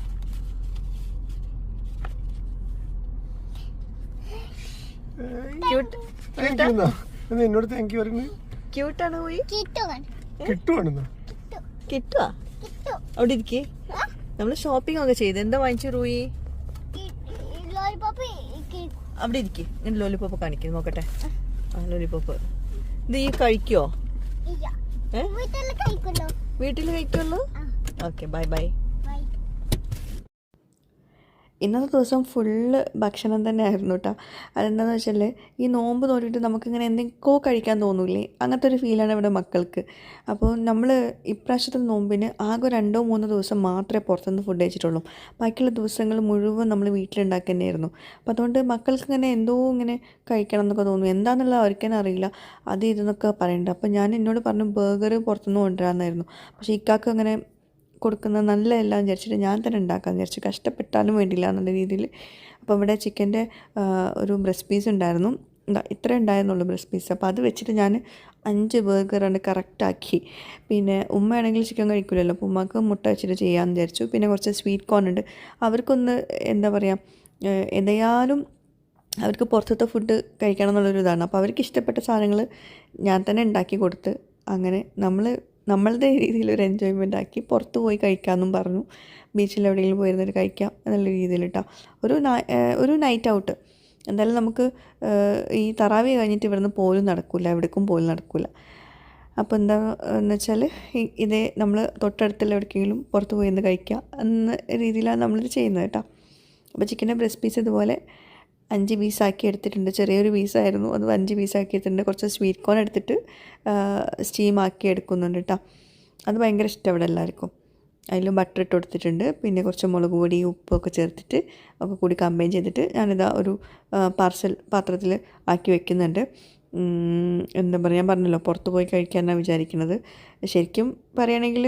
എന്നോട് താങ്ക് യു പറയുന്നത് ക്യൂട്ടാണ് പോയി? കിട്ടുവാണെന്നാ? കിട്ടുവാ? അവിടെ ഇരിക്കേ. നമ്മൾ ഷോപ്പിംഗ് ഒക്കെ ചെയ്ത്. എന്താ വാങ്ങിച്ചു റൂയി? അവിടെ ഇരിക്കേ. ഞാൻ ലോലിപ്പോപ്പ് കാണിക്കുന്നു നോക്കട്ടെ. ആ. ലോലിപ്പോപ്പ് ഇത് ഈ കഴിക്കോ? വീട്ടിൽ കഴിക്കുള്ളൂ? ഓക്കെ ബൈ ബൈ ഇന്നത്തെ ദിവസം ഫുള്ള് ഭക്ഷണം തന്നെ ആയിരുന്നു കേട്ടോ അതെന്താണെന്ന് വെച്ചാൽ ഈ നോമ്പ് നോക്കിയിട്ട് നമുക്കിങ്ങനെ എന്തെങ്കിലും കഴിക്കാൻ തോന്നൂലേ? അങ്ങനത്തെ ഒരു ഫീലാണ് ഇവിടെ മക്കൾക്ക്. അപ്പോൾ നമ്മൾ ഇപ്രാവശ്യത്തെ നോമ്പിന് ആകെ രണ്ടോ മൂന്നോ ദിവസം മാത്രമേ പുറത്തുനിന്ന് ഫുഡ് കഴിച്ചിട്ടുള്ളൂ. ബാക്കിയുള്ള ദിവസങ്ങൾ മുഴുവൻ നമ്മൾ വീട്ടിലുണ്ടാക്കി തന്നെയായിരുന്നു അപ്പോൾ അതുകൊണ്ട് മക്കൾക്ക് ഇങ്ങനെ എന്തോ ഇങ്ങനെ കഴിക്കണം എന്നൊക്കെ തോന്നും എന്താണെന്നുള്ളത് അവർക്ക് തന്നെ അറിയില്ല. അത് ഇതെന്നൊക്കെ പറയുന്നുണ്ട് അപ്പോൾ ഞാൻ എന്നോട് പറഞ്ഞു ബർഗർ പുറത്തുനിന്ന് കൊണ്ടുവരാമെന്നായിരുന്നു പക്ഷേ ഇക്കാക്ക് അങ്ങനെ കൊടുക്കുന്നത് നല്ലതല്ല എന്ന് വിചാരിച്ചിട്ട് ഞാൻ തന്നെ ഉണ്ടാക്കാമെന്ന് വിചാരിച്ചു. കഷ്ടപ്പെട്ടാലും വേണ്ടില്ല എന്നുള്ള രീതിയിൽ. അപ്പോൾ ഇവിടെ ചിക്കന്റെ ഒരു ബ്രസ്റ്റ് പീസ് ഉണ്ടായിരുന്നു. ഇതാ ഇത്രേ ഉണ്ടായിരുന്നുള്ളൂ ബ്രസ്റ്റ് പീസ് അപ്പോൾ അത് വെച്ചിട്ട് ഞാൻ അഞ്ച് ബർഗറാണ് കറക്റ്റാക്കി പിന്നെ ഉമ്മയാണെങ്കിൽ ചിക്കൻ കഴിക്കില്ലല്ലോ അപ്പോൾ ഉമ്മക്ക് മുട്ട വെച്ചിട്ട് ചെയ്യാമെന്ന് വിചാരിച്ചു. പിന്നെ കുറച്ച് സ്വീറ്റ് കോൺ ഉണ്ട്. അവർക്കൊന്ന് എന്താ പറയുക എന്തായാലും അവർക്ക് പുറത്തത്തെ ഫുഡ് കഴിക്കണം എന്നുള്ളൊരു ഇതാണ് അപ്പോൾ അവർക്ക് ഇഷ്ടപ്പെട്ട സാധനങ്ങൾ ഞാൻ തന്നെ ഉണ്ടാക്കി കൊടുത്ത് അങ്ങനെ നമ്മൾ നമ്മളുടെ രീതിയിൽ ഒരു എൻജോയ്മെന്റ് ആക്കി പുറത്ത് പോയി കഴിക്കാമെന്നും പറഞ്ഞു. ബീച്ചിൽ എവിടെയെങ്കിലും പോയിരുന്നിട്ട് കഴിക്കാം എന്നുള്ള രീതിയിൽ കേട്ടോ ഒരു ഒരു നൈറ്റ് ഔട്ട് എന്തായാലും നമുക്ക് ഈ തറാവി കഴിഞ്ഞിട്ട് ഇവിടുന്ന് പോലും നടക്കില്ല എവിടേക്കും പോലും നടക്കില്ല അപ്പോൾ എന്താ എന്ന് വെച്ചാൽ ഇതേ നമ്മൾ തൊട്ടടുത്തുള്ള എവിടേക്കെങ്കിലും പുറത്ത് പോയി നിന്ന് കഴിക്കുക എന്ന രീതിയിലാണ് നമ്മളിത് ചെയ്യുന്നത് കേട്ടോ. അപ്പോൾ ചിക്കന്റെ ബ്രസ്റ്റ് പീസ് ഇതുപോലെ അഞ്ച് പീസാക്കി എടുത്തിട്ടുണ്ട്. ചെറിയൊരു പീസായിരുന്നു. അത് അഞ്ച് പീസാക്കി എടുത്തിട്ടുണ്ട്. കുറച്ച് സ്വീറ്റ് കോൺ എടുത്തിട്ട് സ്റ്റീം ആക്കി എടുക്കുന്നുണ്ട് കേട്ടോ അത് ഭയങ്കര ഇഷ്ടം ഇവിടെ എല്ലാവർക്കും. അതിലും ബട്ടർ ഇട്ട് കൊടുത്തിട്ടുണ്ട്. പിന്നെ കുറച്ച് മുളക് പൊടി ഉപ്പൊക്കെ ചേർത്തിട്ട് ഒക്കെ കൂടി കമ്പൈൻ ചെയ്തിട്ട് ഞാനിതാ ഒരു പാർസൽ പാത്രത്തിൽ ആക്കി വെക്കുന്നുണ്ട്. എന്താ പറയുക ഞാൻ പറഞ്ഞല്ലോ പുറത്ത് പോയി കഴിക്കാനാണ് വിചാരിക്കുന്നത്. ശരിക്കും പറയുകയാണെങ്കിൽ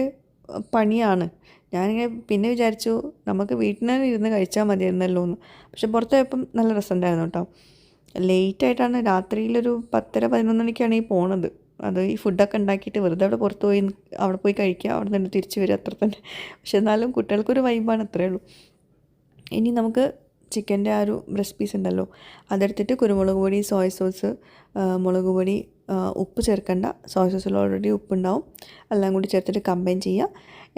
പണിയാണ്. ഞാനിങ്ങനെ പിന്നെ വിചാരിച്ചു നമുക്ക് വീട്ടിൽ തന്നെ ഇരുന്ന് കഴിച്ചാൽ മതിയായിരുന്നല്ലോ എന്ന്. പക്ഷെ പുറത്ത് പോയപ്പം നല്ല രസമുണ്ടായിരുന്നു കേട്ടോ. ലേറ്റായിട്ടാണ് രാത്രിയിലൊരു പത്തര പതിനൊന്ന് മണിക്കാണ് ഈ പോണത്. അത് ഈ ഫുഡൊക്കെ ഉണ്ടാക്കിയിട്ട് വെറുതെ അവിടെ പുറത്ത് പോയി അവിടെ പോയി കഴിക്കുക അവിടെ നിന്ന് തിരിച്ച് വരിക അത്ര തന്നെ. പക്ഷെ എന്നാലും കുട്ടികൾക്കൊരു വൈബാണ് അത്രയേ ഉള്ളൂ. ഇനി നമുക്ക് ചിക്കന്റെ ആ ഒരു ബ്രസ്റ്റ് പീസ് ഉണ്ടല്ലോ. അതെടുത്തിട്ട് കുരുമുളക് പൊടി സോയ സോസ് മുളക് പൊടി ഉപ്പ് ചേർക്കണ്ട. സോയ സോസിൽ ഓൾറെഡി ഉപ്പുണ്ടാവും. എല്ലാം കൂടി ചേർത്തിട്ട് കമ്പൈൻ ചെയ്യുക.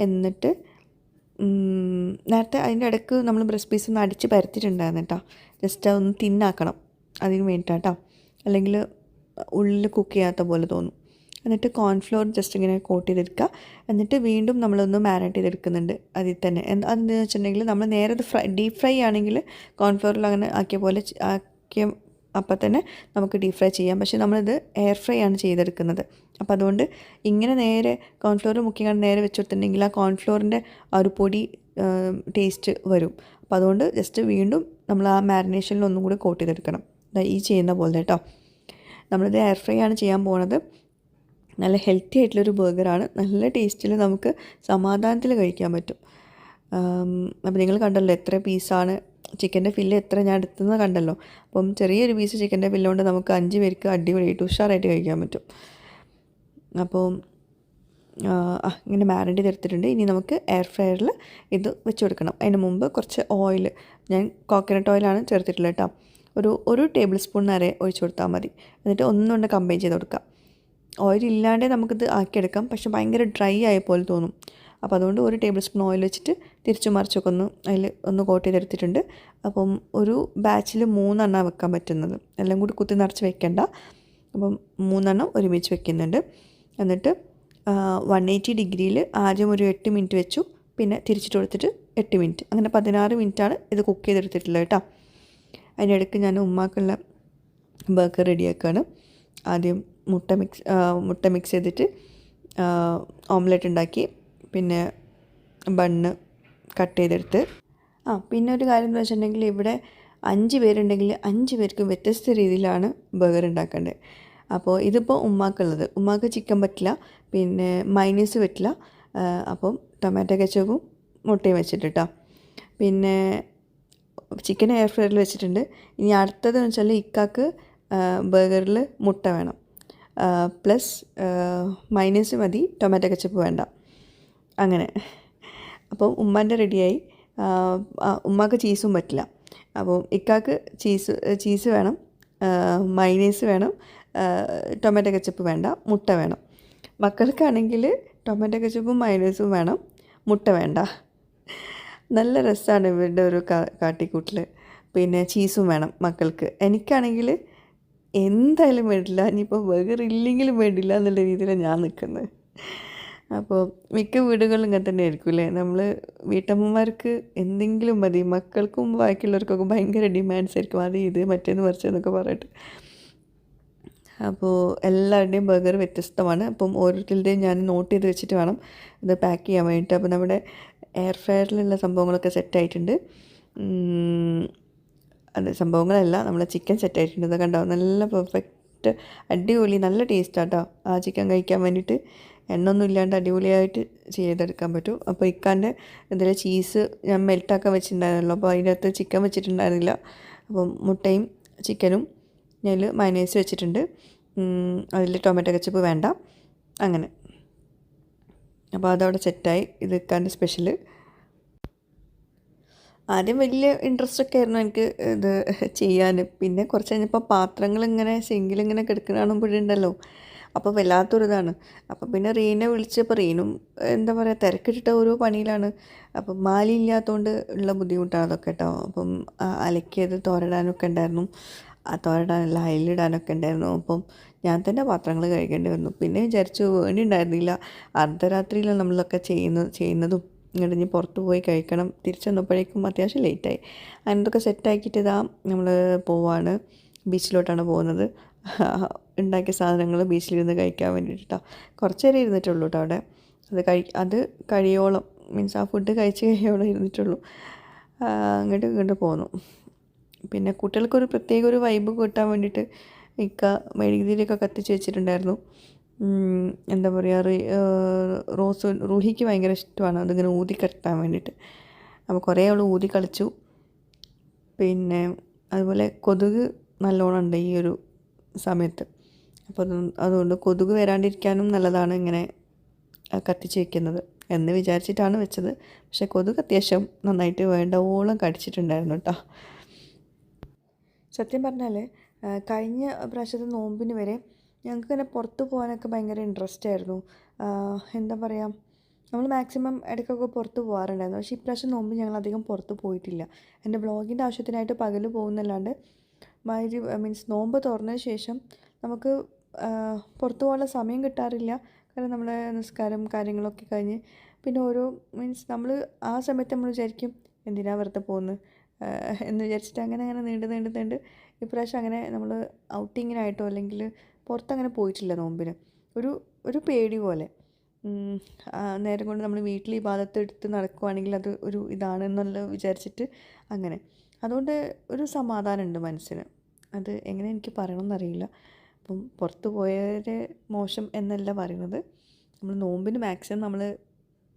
എന്നിട്ട് നേരത്തെ അതിന്റെ ഇടയ്ക്ക് നമ്മൾ ബ്രസ്റ്റ് പീസ് ഒന്ന് അടിച്ച് പരത്തിയിട്ടുണ്ടായിരുന്നു കേട്ടോ. ജസ്റ്റ് അതൊന്ന് തിന്നാക്കണം അതിന് വേണ്ടിയിട്ടാട്ടോ. അല്ലെങ്കിൽ ഉള്ളിൽ കുക്ക് ചെയ്യാത്ത പോലെ തോന്നും. എന്നിട്ട് കോൺഫ്ലോർ ജസ്റ്റ് ഇങ്ങനെ കോട്ട് ചെയ്തെടുക്കുക. എന്നിട്ട് വീണ്ടും നമ്മളൊന്ന് മാരിനേറ്റ് ചെയ്തെടുക്കുന്നുണ്ട് അതിൽ തന്നെ. എന്ത് അതെന്താണെന്ന് വെച്ചിട്ടുണ്ടെങ്കിൽ നമ്മൾ നേരെ അത് ഫ്രൈ ഡീപ്പ് ഫ്രൈ ആണെങ്കിൽ കോൺഫ്ലോറിൽ അങ്ങനെ ആക്കിയ പോലെ ആക്കിയ അപ്പം തന്നെ നമുക്ക് ഡീപ് ഫ്രൈ ചെയ്യാം. പക്ഷേ നമ്മളിത് എയർ ഫ്രൈ ആണ് ചെയ്തെടുക്കുന്നത്. അപ്പോൾ അതുകൊണ്ട് ഇങ്ങനെ നേരെ കോൺഫ്ലോർ മുക്കിയാണ് നേരെ വെച്ച് കൊടുത്തിട്ടുണ്ടെങ്കിൽ ആ കോൺഫ്ലോറിന്റെ ആ ഒരു പൊടി ടേസ്റ്റ് വരും. അപ്പോൾ അതുകൊണ്ട് ജസ്റ്റ് വീണ്ടും നമ്മൾ ആ മാരിനേഷനിൽ ഒന്നും കൂടി കോട്ട് ചെയ്തെടുക്കണം. ഈ ചെയ്യുന്ന പോലെ കേട്ടോ നമ്മളിത് എയർ ഫ്രൈ ആണ് ചെയ്യാൻ പോണത്. നല്ല ഹെൽത്തി ആയിട്ടുള്ളൊരു ബർഗറാണ് നല്ല ടേസ്റ്റിൽ നമുക്ക് സമാധാനത്തിൽ കഴിക്കാൻ പറ്റും. അപ്പോൾ നിങ്ങൾ കണ്ടല്ലോ എത്ര പീസാണ് ചിക്കന്റെ ഫില്ല് എത്ര ഞാൻ എടുത്തെന്ന് കണ്ടല്ലോ. അപ്പം ചെറിയൊരു പീസ് ചിക്കന്റെ ഫില്ല് കൊണ്ട് നമുക്ക് അഞ്ച് പേർക്ക് അടിപൊളിയായിട്ട് ഉഷാറായിട്ട് കഴിക്കാൻ പറ്റും. അപ്പോൾ ഇങ്ങനെ മാരിനേറ്റ് ചെയ്തെടുത്തിട്ടുണ്ട് ഇനി നമുക്ക് എയർ ഫ്രയറിൽ ഇത് വെച്ച് കൊടുക്കണം. അതിന് മുമ്പ് കുറച്ച് ഓയിൽ ഞാൻ കോക്കനട്ട് ഓയിലാണ് ചേർത്തിട്ടുള്ളത് കേട്ടോ. ഒരു ഒരു ടേബിൾ സ്പൂൺ നിറയെ ഒഴിച്ച് കൊടുത്താൽ മതി. എന്നിട്ട് ഒന്നുകൊണ്ട് കമ്പൈൻ ചെയ്ത് കൊടുക്കാം ഓയിൽ ഇല്ലാണ്ടേ നമുക്കിത് ആക്കിയെടുക്കാം. പക്ഷെ ഭയങ്കര ഡ്രൈ ആയ പോലെ തോന്നും. അപ്പോൾ അതുകൊണ്ട് ഒരു ടേബിൾ സ്പൂൺ ഓയിൽ വെച്ചിട്ട് തിരിച്ചു മറിച്ചൊക്കെ ഒന്ന് അതിൽ ഒന്ന് കോട്ട് ചെയ്തെടുത്തിട്ടുണ്ട്. അപ്പം ഒരു ബാച്ചിൽ മൂന്നെണ്ണം വെക്കാൻ പറ്റുന്നത്. എല്ലാം കൂടി കുത്തി നിറച്ച് വെക്കേണ്ട. അപ്പം മൂന്നെണ്ണം ഒരുമിച്ച് വെക്കുന്നുണ്ട്. എന്നിട്ട് വൺ എയ്റ്റി ഡിഗ്രിയിൽ ആദ്യം ഒരു എട്ട് മിനിറ്റ് വെച്ചു. പിന്നെ തിരിച്ചിട്ട് കൊടുത്തിട്ട് എട്ട് മിനിറ്റ് അങ്ങനെ പതിനാറ് മിനിറ്റാണ് ഇത് കുക്ക് ചെയ്തെടുത്തിട്ടുള്ളത് കേട്ടോ. അതിനിടയ്ക്ക് ഞാൻ ഉമ്മാക്കുള്ള ബർഗർ റെഡിയാക്കുകയാണ് ആദ്യം മുട്ട മിക്സ് മുട്ട മിക്സ് ചെയ്തിട്ട് ഓംലെറ്റ് ഉണ്ടാക്കി. പിന്നെ ബണ്ണ് കട്ട് ചെയ്തെടുത്ത്. ആ പിന്നെ ഒരു കാര്യം എന്ന് വെച്ചിട്ടുണ്ടെങ്കിൽ ഇവിടെ അഞ്ച് പേരുണ്ടെങ്കിൽ അഞ്ച് പേർക്കും വ്യത്യസ്ത രീതിയിലാണ് ബർഗർ ഉണ്ടാക്കേണ്ടത്. അപ്പോൾ ഇതിപ്പോൾ ഉമ്മാക്കുള്ളത്. ഉമ്മാക്ക് ചിക്കൻ പറ്റില്ല പിന്നെ മൈനീസ് പറ്റില്ല. അപ്പം ടൊമാറ്റോ കെച്ചപ്പും മുട്ടയും വെച്ചിട്ട് കേട്ടോ പിന്നെ ചിക്കൻ എയർ ഫ്രയറിൽ വെച്ചിട്ടുണ്ട്. ഇനി അടുത്തതെന്ന് വെച്ചാൽ ഇക്കാക്ക് ബർഗറിൽ മുട്ട വേണം. പ്ലസ് മൈനസ് മതി ടൊമാറ്റോ കെച്ചപ്പ് വേണ്ട. അങ്ങനെ. അപ്പം ഉമ്മാന്റെ റെഡിയായി. ഉമ്മാക്ക് ചീസും പറ്റില്ല. അപ്പോൾ ഇക്കാക്ക് ചീസ് ചീസ് വേണം. മൈനേസ് വേണം. ടൊമാറ്റോ കച്ചപ്പ് വേണ്ട. മുട്ട വേണം. മക്കൾക്കാണെങ്കിൽ ടൊമാറ്റോ കച്ചപ്പും മൈനേസും വേണം. മുട്ട വേണ്ട. നല്ല രസമാണ് ഇവരുടെ ഒരു കാട്ടിക്കൂട്ടൽ പിന്നെ ചീസും വേണം മക്കൾക്ക്. എനിക്കാണെങ്കിൽ എന്തായാലും വേണ്ടില്ല. ഇനിയിപ്പോൾ ബർഗർ ഇല്ലെങ്കിലും വേണ്ടില്ല എന്നുള്ള രീതിയിലാണ് ഞാൻ നിൽക്കുന്നത്. അപ്പോൾ മിക്ക വീടുകളിലും ഇങ്ങനെ തന്നെ ആയിരിക്കും അല്ലേ? നമ്മൾ വീട്ടമ്മമാർക്ക് എന്തെങ്കിലും മതി. മക്കൾക്കും ബാക്കിയുള്ളവർക്കൊക്കെ ഭയങ്കര ഡിമാൻഡ്സ് ആയിരിക്കും. അത് ഇത് മറ്റേന്ന് മറിച്ചെന്നൊക്കെ പറഞ്ഞിട്ട്. അപ്പോൾ എല്ലാവരുടെയും ബർഗർ വ്യത്യസ്തമാണ്. അപ്പം ഓരോരുത്തരുടെയും ഞാൻ നോട്ട് ചെയ്ത് വെച്ചിട്ട് വേണം ഇത് പാക്ക് ചെയ്യാൻ വേണ്ടിയിട്ട് അപ്പോൾ നമ്മുടെ എയർ ഫ്രയറിലുള്ള സംഭവങ്ങളൊക്കെ സെറ്റായിട്ടുണ്ട് അത് സംഭവങ്ങളല്ല. നമ്മളെ ചിക്കൻ സെറ്റായിട്ടുണ്ട് അതൊക്കെ കണ്ടോ? നല്ല പെർഫെക്റ്റ് അടിപൊളി നല്ല ടേസ്റ്റാട്ടോ ആ ചിക്കൻ കഴിക്കാൻ വേണ്ടിയിട്ട് എണ്ണൊന്നും ഇല്ലാണ്ട് അടിപൊളിയായിട്ട് ചെയ്തെടുക്കാൻ പറ്റും. അപ്പോൾ ഇക്കാന്റെ ഇതിൽ ചീസ് ഞാൻ മെൽട്ടാക്കാൻ വെച്ചിട്ടുണ്ടായിരുന്നല്ലോ. അപ്പോൾ അതിന്റെ അകത്ത് ചിക്കൻ വെച്ചിട്ടുണ്ടായിരുന്നില്ല. അപ്പം മുട്ടയും ചിക്കനും ഞാൻ മയനൈസ് വെച്ചിട്ടുണ്ട്. അതിൽ ടൊമാറ്റോ കച്ചപ്പ് വേണ്ട. അങ്ങനെ. അപ്പോൾ അതവിടെ സെറ്റായി ഇത് ഇക്കാന്റെ സ്പെഷ്യൽ ആദ്യം വലിയ ഇൻട്രസ്റ്റ് ഒക്കെ ആയിരുന്നു എനിക്ക് ഇത് ചെയ്യാൻ. പിന്നെ കുറച്ച് കഴിഞ്ഞപ്പോൾ പാത്രങ്ങൾ ഇങ്ങനെ സിങ്കിലിങ്ങനെ കിടക്കുന്ന കാണുമ്പോഴുണ്ടല്ലോ. അപ്പോൾ വല്ലാത്തൊരിതാണ്. അപ്പോൾ പിന്നെ റീനെ വിളിച്ചപ്പോൾ റീനും എന്താ പറയുക തിരക്കിട്ടിട്ട ഓരോ പണിയിലാണ്. അപ്പം മാലി ഇല്ലാത്തതുകൊണ്ട് ഉള്ള ബുദ്ധിമുട്ടാണ് അതൊക്കെ കേട്ടോ. അപ്പം അലക്കിയത് തോരടാനൊക്കെ ഉണ്ടായിരുന്നു. ആ തോരടാനല്ല അയലിടാനൊക്കെ ഉണ്ടായിരുന്നു. അപ്പം ഞാൻ തന്നെ പാത്രങ്ങൾ കഴിക്കേണ്ടി വന്നു. പിന്നെ വിചാരിച്ചു വേണ്ടി ഉണ്ടായിരുന്നില്ല. അർദ്ധരാത്രിയിൽ നമ്മളൊക്കെ ചെയ്യുന്ന ചെയ്യുന്നതും ഇങ്ങോട്ട് ഇനി പുറത്ത് പോയി കഴിക്കണം. തിരിച്ചു വന്നപ്പോഴേക്കും അത്യാവശ്യം ലേറ്റായി. അങ്ങനത്തൊക്കെ സെറ്റാക്കിയിട്ട് ഇതാ നമ്മൾ പോവാണ്. ബീച്ചിലോട്ടാണ് പോകുന്നത്. ഉണ്ടാക്കിയ സാധനങ്ങൾ ബീച്ചിലിരുന്ന് കഴിക്കാൻ വേണ്ടിയിട്ടാണ് കുറച്ച് നേരം ഇരുന്നിട്ടുള്ളൂ കേട്ടോ അവിടെ. അത് കഴി അത് കഴിയോളം മീൻസ് ആ ഫുഡ് കഴിച്ച് കഴിയോളം ഇരുന്നിട്ടുള്ളൂ. അങ്ങോട്ട് ഇങ്ങോട്ട് പോന്നു. പിന്നെ കുട്ടികൾക്കൊരു പ്രത്യേക ഒരു വൈബ് കിട്ടാൻ വേണ്ടിയിട്ട് ഇക്ക മെഴുകുതിരിയൊക്കെ കത്തിച്ച് വെച്ചിട്ടുണ്ടായിരുന്നു. എന്താ പറയുക റോസ് റൂഹിക്ക് ഭയങ്കര ഇഷ്ടമാണ്. അതിങ്ങനെ ഊതി കെട്ടാൻ വേണ്ടിയിട്ട്. അപ്പോൾ കുറേ അവൾ ഊതി കളിച്ചു. പിന്നെ അതുപോലെ കൊതുക് നല്ലോണം ഉണ്ട് ഈ ഒരു സമയത്ത്. അപ്പോൾ അത് അതുകൊണ്ട് കൊതുക് വരാണ്ടിരിക്കാനും നല്ലതാണ് ഇങ്ങനെ കത്തിച്ച് വെക്കുന്നത് എന്ന് വിചാരിച്ചിട്ടാണ് വെച്ചത്. പക്ഷേ കൊതുക് അത്യാവശ്യം നന്നായിട്ട് വേണ്ട ഓളം കടിച്ചിട്ടുണ്ടായിരുന്നു കേട്ടോ. സത്യം പറഞ്ഞാൽ കഴിഞ്ഞ പ്രാവശ്യത്തെ നോമ്പിന് വരെ ഞങ്ങൾക്ക് ഇങ്ങനെ പുറത്ത് പോകാനൊക്കെ ഭയങ്കര ഇൻട്രസ്റ്റ് ആയിരുന്നു. എന്താ പറയുക നമ്മൾ മാക്സിമം ഇടയ്ക്കൊക്കെ പുറത്ത് പോകാറുണ്ടായിരുന്നു. പക്ഷേ ഇപ്രാവശ്യം നോമ്പ് ഞങ്ങൾ അധികം പുറത്ത് പോയിട്ടില്ല. എന്റെ ബ്ലോഗിന്റെ ആവശ്യത്തിനായിട്ട് പകൽ പോകുന്നല്ലാണ്ട് മൈരി മീൻസ് നോമ്പ് തുറന്നതിന് ശേഷം നമുക്ക് പുറത്ത് പോകാനുള്ള സമയം കിട്ടാറില്ല. കാരണം നമ്മളെ നിസ്കാരം കാര്യങ്ങളൊക്കെ കഴിഞ്ഞ് പിന്നെ ഓരോ മീൻസ് നമ്മൾ ആ സമയത്ത് നമ്മൾ വിചാരിക്കും എന്തിനാ വെറുതെ പോകുന്നത് എന്ന് വിചാരിച്ചിട്ട് അങ്ങനെ അങ്ങനെ നീണ്ട് നീണ്ട് നീണ്ട് ഇപ്രാവശ്യം അങ്ങനെ നമ്മൾ ഔട്ടിങ്ങിനായിട്ടോ അല്ലെങ്കിൽ പുറത്തങ്ങനെ പോയിട്ടില്ല നോമ്പിന്. ഒരു ഒരു പേടി പോലെ. നേരം കൊണ്ട് നമ്മൾ വീട്ടിൽ ഈ ഭാഗത്ത് എടുത്ത് നടക്കുവാണെങ്കിൽ അത് ഒരു ഇതാണെന്നുള്ള വിചാരിച്ചിട്ട് അങ്ങനെ. അതുകൊണ്ട് ഒരു സമാധാനമുണ്ട് മനസ്സിന്. അത് എങ്ങനെ എനിക്ക് പറയണമെന്നറിയില്ല അപ്പം പുറത്ത് പോയവരെ മോശം എന്നല്ല പറയുന്നത്. നമ്മൾ നോമ്പിന് മാക്സിമം നമ്മൾ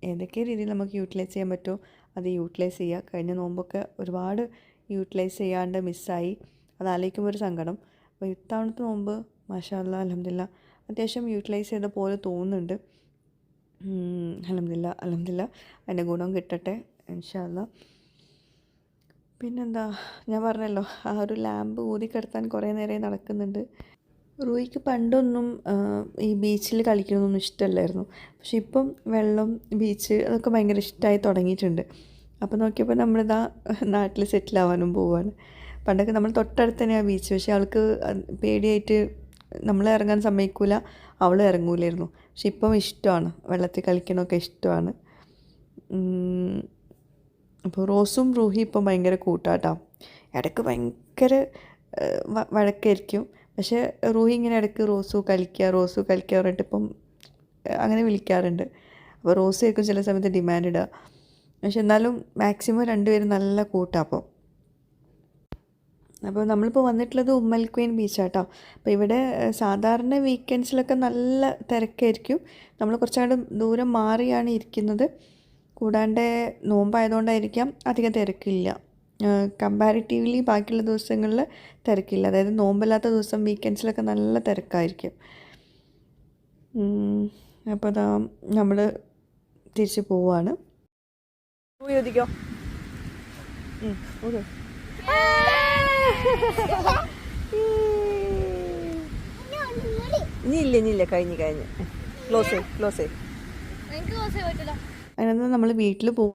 ഏതൊക്കെ രീതിയിൽ നമുക്ക് യൂട്ടിലൈസ് ചെയ്യാൻ പറ്റുമോ അത് യൂട്ടിലൈസ് ചെയ്യുക. കഴിഞ്ഞ നോമ്പൊക്കെ ഒരുപാട് യൂട്ടിലൈസ് ചെയ്യാണ്ട് മിസ്സായി. അത് ആലോചിക്കുമ്പോൾ ഒരു സങ്കടം. അപ്പോൾ ഇത്തവണത്തെ നോമ്പ് മാഷാല്ല അലഹമില്ല അത്യാവശ്യം യൂട്ടിലൈസ് ചെയ്ത പോലെ തോന്നുന്നുണ്ട്. അലഹമില്ല അലഹമില്ല അതിന്റെ ഗുണം കിട്ടട്ടെ ഇൻഷാല്ല പിന്നെന്താ? ഞാൻ പറഞ്ഞല്ലോ ആ ഒരു ലാമ്പ് ഊതിക്കിടത്താൻ കുറേ നേരം നടക്കുന്നുണ്ട്. റൂയിക്ക് പണ്ടൊന്നും ഈ ബീച്ചിൽ കളിക്കണമെന്നൊന്നും ഇഷ്ടമല്ലായിരുന്നു. പക്ഷെ ഇപ്പം വെള്ളം ബീച്ച് അതൊക്കെ ഭയങ്കര ഇഷ്ടമായി തുടങ്ങിയിട്ടുണ്ട്. അപ്പോൾ നോക്കിയപ്പോൾ നമ്മളിതാ നാട്ടിൽ സെറ്റിൽ ആവാനും പോവാണ്. പണ്ടൊക്കെ നമ്മൾ തൊട്ടടുത്ത് തന്നെയാണ് ബീച്ച്. പക്ഷേ അവൾക്ക് പേടിയായിട്ട് നമ്മൾ ഇറങ്ങാൻ സമ്മതിക്കൂല അവൾ ഇറങ്ങൂലായിരുന്നു. പക്ഷെ ഇപ്പം ഇഷ്ടമാണ്. വെള്ളത്തിൽ കളിക്കണമൊക്കെ ഇഷ്ടമാണ്. അപ്പോൾ റോസും റൂഹി ഇപ്പം ഭയങ്കര കൂട്ടാട്ടാ. ഇടയ്ക്ക് ഭയങ്കര വഴക്കായിരിക്കും. പക്ഷേ റൂഹി ഇങ്ങനെ ഇടയ്ക്ക് റോസു കളിക്കുക റോസു കളിക്കുക പറഞ്ഞിട്ട് ഇപ്പം അങ്ങനെ വിളിക്കാറുണ്ട്. അപ്പോൾ റോസ് ചില സമയത്ത് ഡിമാൻഡ് ഇടുക പക്ഷെ എന്നാലും മാക്സിമം രണ്ടുപേരും നല്ല കൂട്ടാണ് അപ്പോൾ അപ്പോൾ നമ്മളിപ്പോൾ വന്നിട്ടുള്ളത് ഉമ്മൽ ക്വീൻ ബീച്ചാട്ടോ അപ്പോൾ ഇവിടെ സാധാരണ വീക്കെൻഡ്സിലൊക്കെ നല്ല തിരക്കായിരിക്കും. നമ്മൾ കുറച്ചങ്ങോട്ട് ദൂരം മാറിയാണ് ഇരിക്കുന്നത്. കൂടാണ്ട് നോമ്പായതുകൊണ്ടായിരിക്കാം അധികം തിരക്കില്ല. കമ്പാരിറ്റീവ്ലി ബാക്കിയുള്ള ദിവസങ്ങളിൽ തിരക്കില്ല. അതായത് നോമ്പല്ലാത്ത ദിവസം വീക്കെൻഡ്സിലൊക്കെ നല്ല തിരക്കായിരിക്കും. അപ്പോൾ അതാ നമ്മൾ തിരിച്ച് പോവാണ്. ചോദിക്കോ. കഴിഞ്ഞ് കഴിഞ്ഞ്. ക്ലോസ് ക്ലോസ് അതിനകത്ത് നമ്മൾ വീട്ടിൽ പോകും